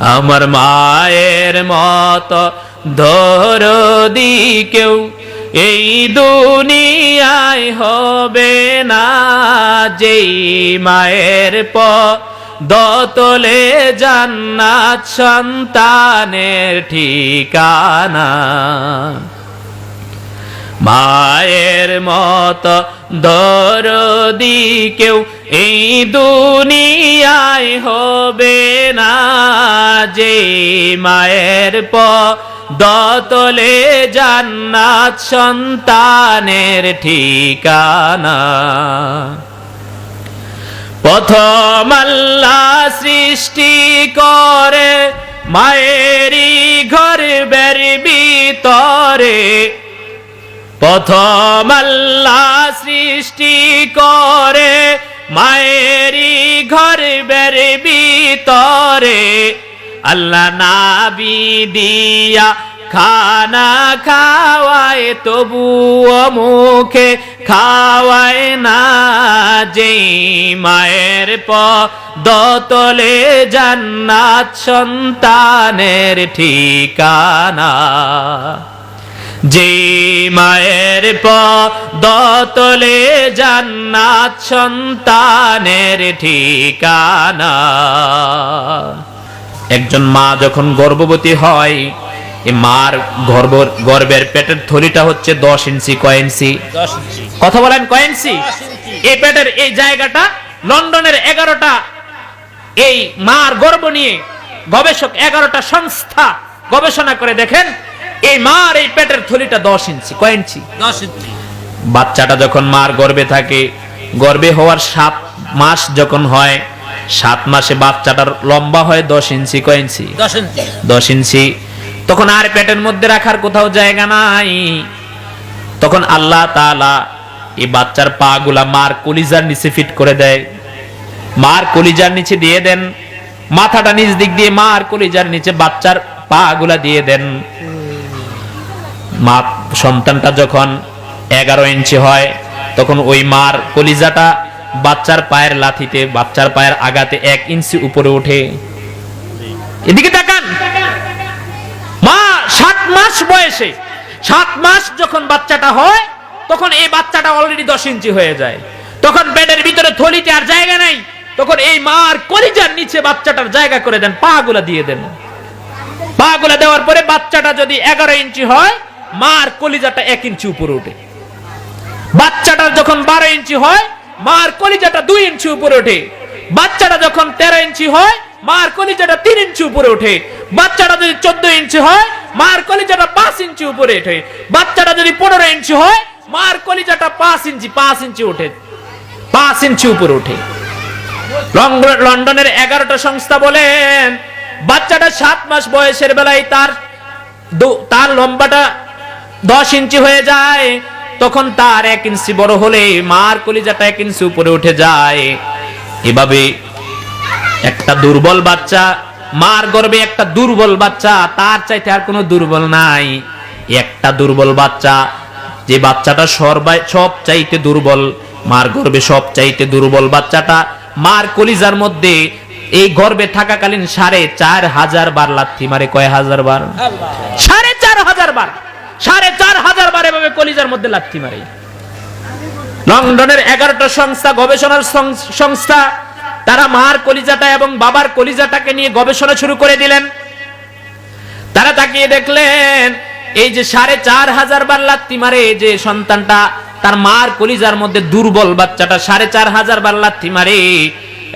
আমার মায়ের মত দরদি কেউ এই দুনিয়ায় হবে না যেই মায়ের প দতলে জান্নাত সন্তানের ঠিকানা। মায়ের মত দরদি কেউ এই দুনিয়ায় হবে না যে মায়ের প দতলে জান্নাত সন্তানের ঠিকানা। প্রথম আল্লাহ সৃষ্টি করে, মায়েরই ঘর বের ভিতরে। প্রথম আল্লাহ সৃষ্টি করে মায়েরই ঘর বের ভিতরে আল্লাহ নাবি দিয়া খানা খাওয়ায়, তবুও মুখে খাওয়ায় না যেই মায়ের প দতলে জান্নাত সন্তানের ঠিকানা। যে মায়ের প দতলে জান্নাত সন্তানের ঠিকানা। একজন মা যখন গর্ভবতী হয় এ মার গর্ভ গর্ভের পেটের থলিটা হচ্ছে দশ ইঞ্চি কয় ইঞ্চি? দশ ইঞ্চি। কথা বলেন কয় ইঞ্চি? দশ ইঞ্চি। এই পেটের এই জায়গাটা লন্ডনের এগারোটা। এই মার গর্ব নিয়ে গবেষক এগারোটা সংস্থা গবেষণা করে দেখেন এই মার এই পেটের থলিটা দশ ইঞ্চি। কয় ইঞ্চি? দশ ইঞ্চি। বাচ্চাটা যখন মার গর্বে থাকে গর্বে হওয়ার সাত মাস যখন হয় সাত মাসে বাচ্চাটার লম্বা হয় দশ ইঞ্চি। কয় ইঞ্চি? দশ ইঞ্চি। তখন আর পেটের মধ্যে রাখার কোথাও জায়গা নাই। তখন আল্লাহ তাআলা এই বাচ্চার পা গুলা মার কলিজার নিচে ফিট করে দেয়। মার কলিজার নিচে দিয়ে দেন। মাথাটা নিচ দিক দিয়ে মার কলিজার নিচে বাচ্চার পা গুলা দিয়ে দেন। মা সন্তানটা যখন এগারো ইঞ্চি হয়, তখন ওই মার কলিজাটা বাচ্চার পায়ের লাথিতে, বাচ্চার পায়ের আগাতে এক ইঞ্চি উপরে ওঠে এদিকে তাকান। মা, সাত মাস বয়সে, সাত মাস যখন বাচ্চাটা হয়, তখন এই বাচ্চাটা অলরেডি দশ ইঞ্চি হয়ে যায়। তখন বেডের ভিতরে থলিতে আর জায়গা নাই। তখন এই মার কলিজার নিচে বাচ্চাটার জায়গা করে দেন, পা গুলা দিয়ে দেন। পা গুলা দেওয়ার পরে বাচ্চাটা যদি এগারো ইঞ্চি হয় মার কলিজাটা এক ইঞ্চি উপরে ওঠে। বাচ্চাটা যখন বারো ইঞ্চি হয়, মার কলিজাটা দুই ইঞ্চি উপরে ওঠে। বাচ্চাটা যখন তেরো ইঞ্চি হয়, মার কলিজাটা তিন ইঞ্চি উপরে ওঠে। বাচ্চাটা যদি চোদ্দ ইঞ্চি হয়, মার কলিজাটা পাঁচ ইঞ্চি উপরে ওঠে। বাচ্চাটা যদি পনেরো ইঞ্চি হয়, মার কলিজাটা পাঁচ ইঞ্চি পাঁচ ইঞ্চি ওঠে। পাঁচ ইঞ্চি উপরে ওঠে। লন্ডন- লন্ডনের এগারোটা সংস্থা বলেন, বাচ্চাটা সাত মাস বয়সের বেলায় তার তার লম্বাটা দশ ইঞ্চি হয়ে যায় তখন তার এক ইঞ্চি বড় হলে মার কলিজাটা এক ইঞ্চি উপরে উঠে যায়। এভাবে একটা দুর্বল বাচ্চা মার গর্ভে একটা দুর্বল বাচ্চা তার চাইতে আর কোনো দুর্বল নাই। একটা দুর্বল বাচ্চা যে বাচ্চাটা সর্বাই সব চাইতে দুর্বল মার গর্বে সব চাইতে দুর্বল বাচ্চাটা মার কলিজার মধ্যে এই গর্বে থাকাকালীন সাড়ে চার হাজার বার লাথি মারে। কয় হাজার বার? সাড়ে চার হাজার বার। সাড়ে চার হাজার বার এভাবে কলিজার মধ্যে লাথি মারে। লন্ডনের এগারোটা সংস্থা, গবেষণার সংস্থা, তারা মার কলিজাটা এবং বাবার কলিজাটাকে নিয়ে গবেষণা শুরু করে দিলেন। তারা তাকিয়ে দেখলেন, এই যে সাড়ে চার হাজার বার লাত্তি মারে যে সন্তানটা, তার মার কলিজার মধ্যে দুর্বল বাচ্চাটা সাড়ে চার হাজার বার লাত্তি মারে।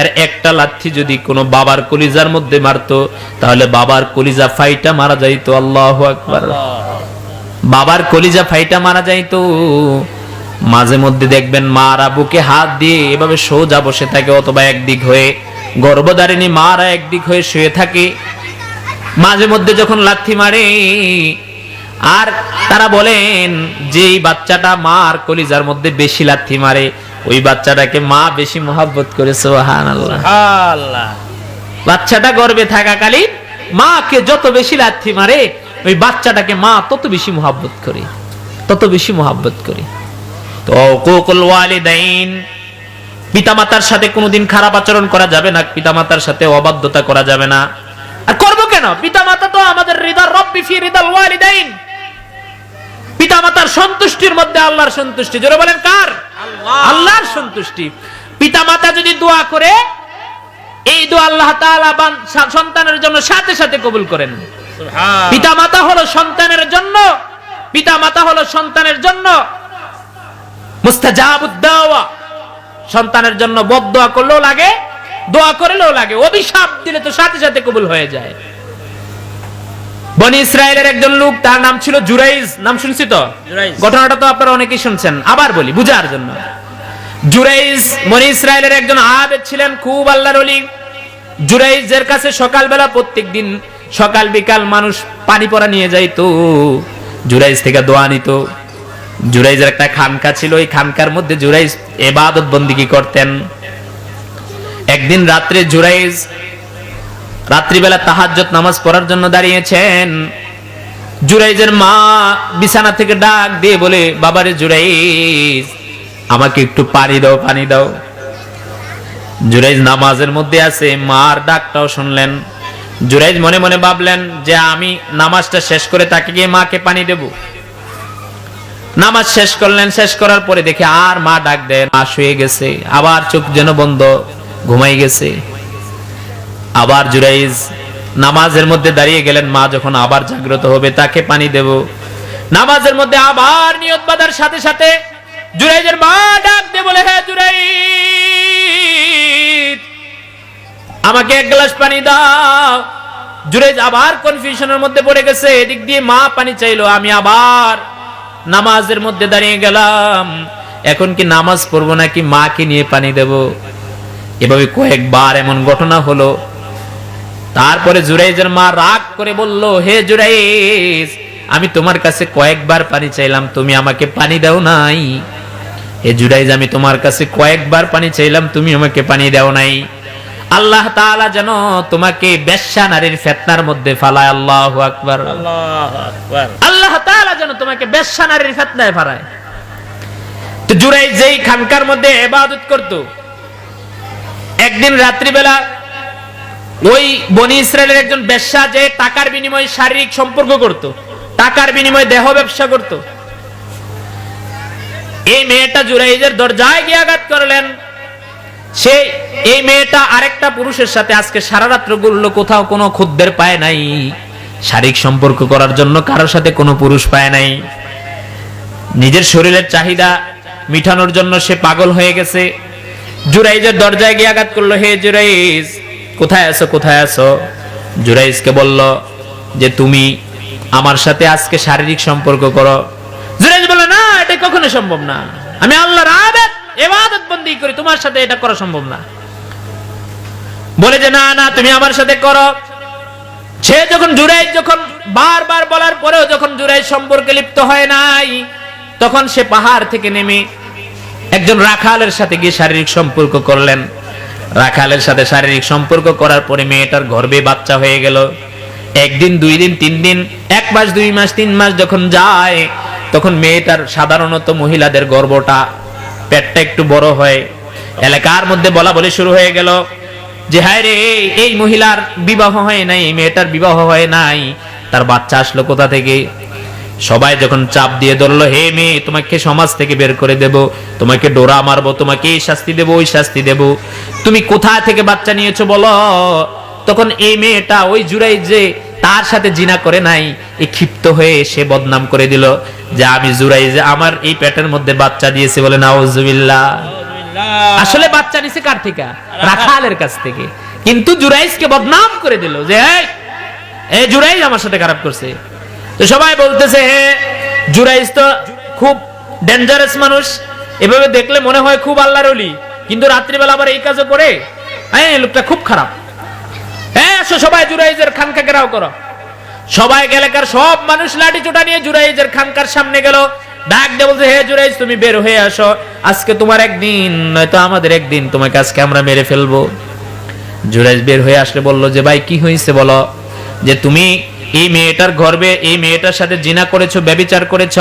এর একটা লাথি যদি কোনো বাবার কলিজার মধ্যে মারতো, তাহলে বাবার কলিজা ফাইটা মারা যাইতো। আল্লাহ আকবার। বাবার কলিজা ফাইটা মারা যাইতো মাঝে মধ্যে দেখবেন মারা বুকে হাত দিয়ে এভাবে সোজা বসে থাকে অথবা একদিক হয়ে গর্ভধারিণী মারা একদিক হয়ে শুয়ে থাকে। মাঝে মধ্যে যখন লাথি মারে আর তারা বলেন যে এই বাচ্চাটা মার কলিজার মধ্যে বেশি লাথি মারে ওই বাচ্চাটাকে মা বেশি মোহাব্বত করে সোহান আল্লাহ বাচ্চাটা গর্ভে থাকাকালীন মাকে যত বেশি লাথি মারে ওই বাচ্চাটাকে মা তত বেশি মোহাব্বত করে তত বেশি মোহাব্বত করে। তো কোকুল ওয়ালিদাইন পিতামাতার সাথে কোনোদিন খারাপ আচরণ করা যাবে না পিতামাতার সাথে অবাধ্যতা করা যাবে না। আর করবে কেন? পিতামাতা তো আমাদের হৃদয় রব্বি ফি হৃদল ওয়ালিদাইন। পিতামাতার সন্তুষ্টির মধ্যে আল্লাহর সন্তুষ্টি। জোরে বলেন কার? আল্লাহর সন্তুষ্টি। পিতামাতা যদি দোয়া করে এই দোয়া আল্লাহ তাআলা সন্তানের জন্য সাথে সাথে কবুল করেন। সুবহান। পিতামাতা হলো সন্তানের জন্য পিতামাতা হলো সন্তানের জন্য। সন্তানের জন্য বদদোয়া করলেও লাগে দোয়া করলেও লাগে। অভিশাপ দিলে তো সাথে সাথে কবুল হয়ে যায়। বনি ইসরায়েলের একজন লোক তার নাম ছিল জুরাইজ। নাম শুনছি তো? ঘটনাটা তো আপনারা অনেকেই শুনছেন। আবার বলি বুঝার জন্য। জুরাইজ বনি ইসরায়েলের একজন আবেদ ছিলেন খুব আল্লাহর ওলি। জুরাইজের কাছে সকালবেলা প্রত্যেক দিন সকাল বিকাল মানুষ পানি পড়া নিয়ে যাইতো। জুরাইজ থেকে দোয়া নিত। জুরাইজের একটা খানকা ছিল, ওই খানকার মধ্যে জুরাইজ এবাদত বন্দিগি করতেন? একদিন রাত্রে জুরাইজ রাত্রিবেলা তাহাজ্জত নামাজ পড়ার জন্য দাঁড়িয়েছেন। জুরাইজের মা বিছানা থেকে ডাক দিয়ে বলে, বাবারে জুরাইজ আমাকে একটু পানি দাও পানি দাও। জুরাইজ নামাজের মধ্যে আছে, মার ডাকটাও শুনলেন। জুরাইজ মনে মনে ভাবলেন যে আমি নামাজটা শেষ করে তাকে গিয়ে মাকে পানি দেব। নামাজ শেষ করলেন, শেষ করার পরে দেখে আর মা ডাক দেন মা শুয়ে গেছে। আবার চোখ যেন বন্ধ, ঘুমাই গেছে। আবার জুরাইজ নামাজের মধ্যে দাঁড়িয়ে গেলেন, মা যখন আবার জাগ্রত হবে, তাকে পানি দেব। নামাজের মধ্যে আবার নিয়ত বাঁধার সাথে সাথে জুরাইজের মা ডাক দিয়ে বলে হ্যাঁ জুরাইজ আমাকে এক গ্লাস পানি দাও। জুরাইজ আবার কনফিউশনের মধ্যে পড়ে গেছে, এদিক দিয়ে মা পানি চাইলো, আমি আবার নামাজের মধ্যে দাঁড়িয়ে গেলাম। এখন কি নামাজ পড়ব নাকি মাকে নিয়ে পানি দেব? এভাবে কয়েকবার এমন ঘটনা হলো। তারপরে জুরাইজের মা রাগ করে বলল, হে জুরাইজ, আমি তোমার কাছে কয়েকবার পানি চাইলাম, তুমি আমাকে পানি দাও নাই। হে জুরাইজ, আমি তোমার কাছে কয়েকবার পানি চাইলাম, তুমি আমাকে পানি দাও নাই। আল্লাহ তাআলা যেন তোমাকে বেশ্যা নারীর ফেতনার মধ্যে ফালায়। আল্লাহ আকবার। আল্লাহ তাআলা যেন তোমাকে বেশ্যা নারীর ফেতনায় ফালায়। তো যেই খানকার মধ্যে ইবাদত করত একদিন রাত্রিবেলা ওই বনি ইসরায়েলের একজন বেশ্যা যে টাকার বিনিময়ে শারীরিক সম্পর্ক করত টাকার বিনিময়ে দেহ ব্যবসা করত এই মেয়েটা জুরাইজের দরজায় গিয়ে আঘাত করলেন। এই মেয়েটা আরেকটা পুরুষের সাথে আজকে সারা রাত্র গুললো কোথাও কোনো খুদ্দের পায় নাই। শারীরিক সম্পর্ক করার জন্য কারোর সাথে কোনো পুরুষ পায় নাই। নিজের শরীরের চাহিদা মিটানোর জন্য সে পাগল হয়ে গেছে। জুরাইজের দরজায় গিয়ে আঘাত করল, হে জুরাইজ, কোথায় আছো কোথায় আছো? জুরাইজকে বলল, যে তুমি আমার সাথে আজকে শারীরিক সম্পর্ক করো। জুরাইজ বলে না, এটা কখনো সম্ভব না। আমি আল্লাহর আবেদ, এবাদত বন্দি করি, তোমার সাথে এটা করা সম্ভব না। বলে যে, না না, তুমি আমার সাথে করো। সে যখন জুরাই যখন বারবার বলার পরেও যখন জুরাই সম্পর্কে লিপ্ত হয় নাই, তখন সে পাহাড় থেকে নেমে একজন রাখালের সাথে গিয়ে শারীরিক সম্পর্ক করলেন। রাখালের সাথে শারীরিক সম্পর্ক করার পরে মেয়েটার গর্ভে বাচ্চা হয়ে গেল। একদিন, দুই দিন, তিন দিন, এক মাস, দুই মাস, তিন মাস যখন যায়, তখন মেয়েটার সাধারণত মহিলাদের গর্বটা পেটটা একটু বড় হয়। এলাকার মধ্যে বলা বলে শুরু হয়ে গেল। যে, হায় রে, এই- মহিলার বিবাহ হয় নাই, এই মেয়েটার বিবাহ হয় নাই। তার বাচ্চা আসলো কোথা থেকে? সবাই যখন চাপ দিয়ে ধরলো, হে মেয়ে, তোমাকে সমাজ থেকে বের করে দেব, তোমাকে ডোরা মারবো তোমাকে এই শাস্তি দেব, ওই শাস্তি দেব। তুমি কোথা থেকে বাচ্চা নিয়েছো বলো? তখন এই মেয়েটা ওই জুড়াই যে তার সাথে জিনা করে নাই এই ক্ষিপ্ত হয়ে সে বদনাম করে দিল। যে, আমি জুরাই যে আমার এই পেটের মধ্যে বাচ্চা দিয়েছে বলে নাউজুবিল্লাহ। আসলে বাচ্চা নিছে কার থেকে? রাখালের কাছ থেকে। কিন্তু জুরাইজকে বদনাম করে দিল যে এই, জুরাইজ আমার সাথে খারাপ করছে। তো সবাই বলতেছে হে জুরাইজ তো খুব ডেঞ্জারাস মানুষ। এভাবে দেখলে মনে হয় খুব আল্লাহর অলি কিন্তু রাত্রিবেলা আবার এই কাজও করে? হ্যাঁ লোকটা খুব খারাপ। হ্যাঁ আসো সবাই জুরাইজের খানকা ঘেরাও করো। সবাই এলাকার সব মানুষ লাঠি চোটা নিয়ে জুরাইজের খানকার সামনে গেল। ডাক দিয়ে বলছে, হে জুরাইজ তুমি বের হয়ে আসো। আজকে তোমার একদিন, নয়তো আমাদের একদিন তোমাকে আজকে আমরা মেরে ফেলব। জুরাইজ বের হয়ে আসলে বলল, যে ভাই, কি হয়েছে বলো? যে তুমি এই মেয়েটার গর্বে, এই মেয়েটার সাথে জিনা করেছ, ব্যবিচার করেছ।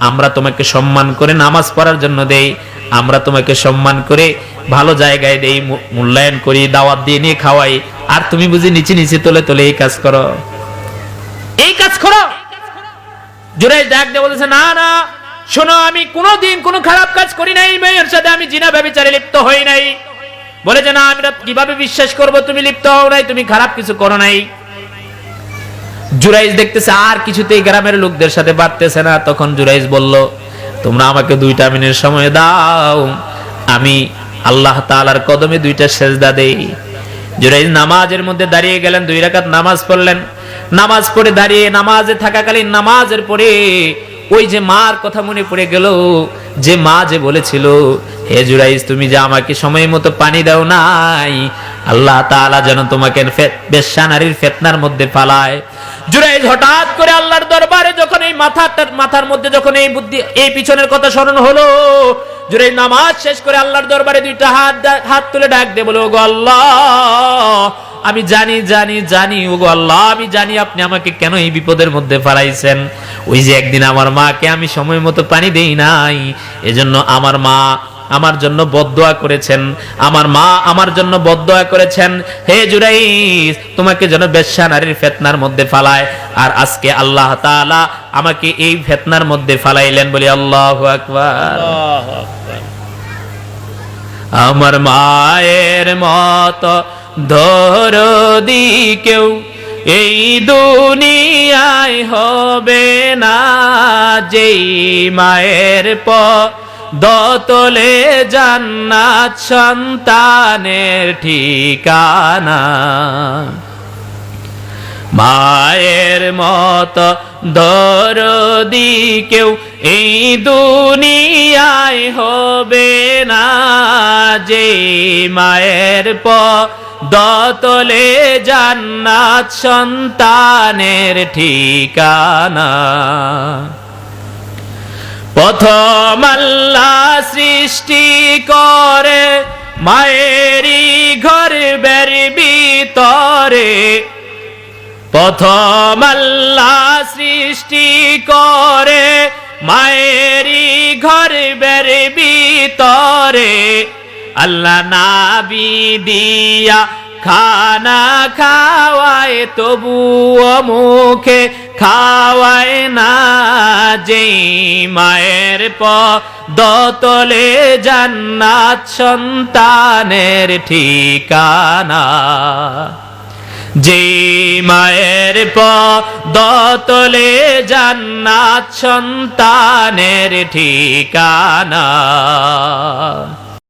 আমরা তোমাকে সম্মান করে নামাজ পড়ার জন্য দেই। আমরা তোমাকে সম্মান করে ভালো জায়গায় দেই মূল্যায়ন করি, দাওয়াত দিয়ে নিয়ে খাওয়াই। আর তুমি বুঝি নিচে নিচে, তোলে তোলে এই কাজ করো। এই কাজ করো! জুরাইজ ডাক দিয়ে বলেছে না না, শোনো, আমি কোনোদিন কোনো খারাপ কাজ করি নাই, মেয়ের সাথে আমি জিনা ব্যভিচারে লিপ্ত হই নাই। বলেছে, না, আমি কীভাবে বিশ্বাস করব? তুমি লিপ্ত হও নাই, তুমি খারাপ কিছু করো নাই। জুরাইজ দেখতেছে, আর কিছুতেই গ্রামের লোকদের সাথে পারতেছে না। তখন জুরাইজ বলল, তোমরা আমাকে দুইটা মিনিট সময় দাও, আমি আল্লাহ তাআলার কদমে দুইটা সেজদা দেই। জুরাইজ নামাজের মধ্যে দাঁড়িয়ে গেলেন, দুই রাকাত নামাজ পড়লেন। নামাজ পড়ে দাঁড়িয়ে, নামাজে থাকাকালীন নামাজের পরে ওই যে মার কথা মনে পড়ে গেল, যে মা যে বলেছিল, হে জুরাইজ তুমি যে আমাকে সময় মতো পানি দাও নাই, আল্লাহ তাআলা যেন তোমাকে ফে- বেশ্যা নারীর ফেতনার মধ্যে ফালায়। জুরাইজ হঠাৎ করে আল্লাহর দরবারে যখন এই মাথাটার মাথার মধ্যে যখন এই বুদ্ধি, এই পিছনের কথা স্মরণ হলো জুরাইজ নামাজ শেষ করে আল্লাহর দরবারে দুইটা হাত হাত তুলে ডাক দে বলে ওগো আল্লাহ আমি জানি জানি জানি ওগো আল্লাহ আমি জানি আপনি আমাকে কেন এই বিপদের মধ্যে ফারাইছেন ওই যে একদিন আমার মাকে আমি সময় মতো পানি দেই নাই এজন্য আমার মা আমার জন্য বদয়া করেছেন। আমার মা আমার জন্য বদয়া করেছেন হে জুরাইস তোমাকে যেন বেশ্যা নারীর ফেতনার মধ্যে ফালায়। আর আজকে আল্লাহ তাআলা আমাকে এই ফেতনার মধ্যে ফালাইলেন বলি আল্লাহু আকবার। আমার মায়ের মতো ধরদি কেউ এই দুনিয়ায় হবে না, যেই মায়ের প দতলে জান্নাত সন্তানের ঠিকানা। মায়ের মত দরদি কেউ এই দুনিয়ায় হবে না যে মায়ের প দতলে জান্নাত সন্তানের ঠিকানা। প্রথম আল্লাহ সৃষ্টি করে, মায়েরই ঘর বের ভিতরে। প্রথম আল্লাহ সৃষ্টি করে, মায়েরই ঘর বের ভিতরে। আল্লাহ নাবি দিয়া খানা খাওয়ায়, তবুও মুখে খাওয়ায় না যেই মায়ের প দতলে জান্নাত সন্তানের ঠিকানা। যে মায়ের প দতলে জান্নাত সন্তানের ঠিকানা।